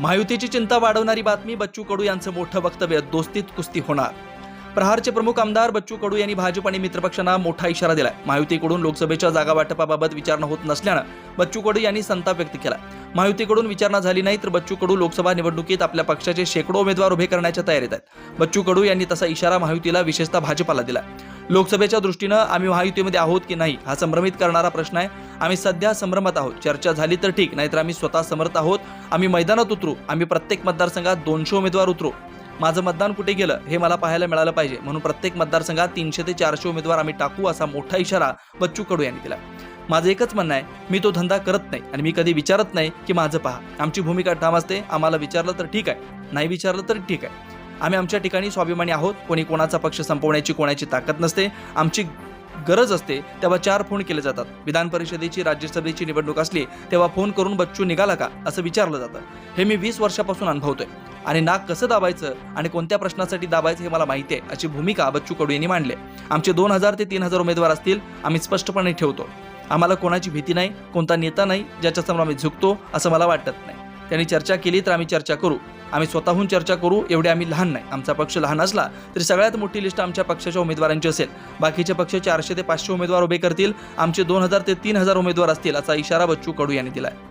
महायुतीची चिंता वाढवणारी बातमी बच्चू कडू यांचं मोठं वक्तव्य दोस्तीत कुस्ती होणार. प्रहारचे प्रमुख आमदार बच्चू कडू यांनी भाजप आणि मित्रपक्षांना मोठा इशारा दिलाय. महायुतीकडून लोकसभेच्या जागा वाटपाबाबत विचारणा होत नसल्यानं बच्चू कडू यांनी संताप व्यक्त केला महायुतीकडून विचारणा झाली नाही तर बच्चू कडू लोकसभा निवडणुकीत आपल्या पक्षाचे शेकडो उमेदवार उभे करण्याच्या तयारीत आहेत. बच्चू कडू यांनी तसा इशारा महायुतीला विशेषतः भाजपाला दिला लोकसभेच्या दृष्टीनं आम्ही महायुतीमध्ये आहोत की नाही हा संभ्रमित करणारा प्रश्न आहे. आम्ही सध्या संभ्रमात आहोत. चर्चा झाली तर ठीक नाहीतर आम्ही स्वतः समर्थ आहोत. आम्ही मैदानात उतरू. आम्ही प्रत्येक मतदारसंघात दोनशे उमेदवार उतरू. माझं मतदान कुठे गेलं हे मला पाहायला मिळालं पाहिजे. म्हणून प्रत्येक मतदारसंघात तीनशे ते चारशे उमेदवार आम्ही टाकू असा मोठा इशारा बच्चू कडू यांनी दिला. माझं एकच म्हणणं आहे मी तो धंदा करत नाही आणि मी कधी विचारत नाही की माझं पहा. आमची भूमिका ठाम असते आम्हाला विचारलं तर ठीक आहे नाही विचारलं तर ठीक आहे. आम्ही आमच्या ठिकाणी स्वाभिमानी आहोत. कोणी कोणाचा पक्ष संपवण्याची कोणाची ताकद नसते. आमची गरज असते तेव्हा चार फोन केले जातात. विधान परिषदेची राज्यसभेची निवडणूक असली तेव्हा फोन करून बच्चू निघाला का? असं विचारलं जातं. हे मी वीस वर्षापासून अनुभवतोय. आणि नाक कसं दाबायचं आणि कोणत्या प्रश्नासाठी दाबायचं हे मला माहिती आहे अशी भूमिका बच्चू कडू यांनी मांडली आमचे दोन हजार ते तीन हजार उमेदवार असतील आम्ही स्पष्टपणे ठेवतो. आम्हाला कोणाची भीती नाही कोणता नेता नाही ज्याच्यासमोर आम्ही झुकतो असं मला वाटत नाही. त्यांनी चर्चा केली तर आम्ही चर्चा करू. आम्ही स्वतःहून चर्चा करू एवढे आम्ही लहान नाही. आमचा पक्ष लहान असला तरी सगळ्यात मोठी लिस्ट आमच्या पक्षाच्या उमेदवारांची असेल. बाकीचे पक्ष चारशे ते पाचशे उमेदवार उभे करतील. आमचे दोन हजार ते तीन हजार उमेदवार असतील असा इशारा बच्चू कडू यांनी दिला आहे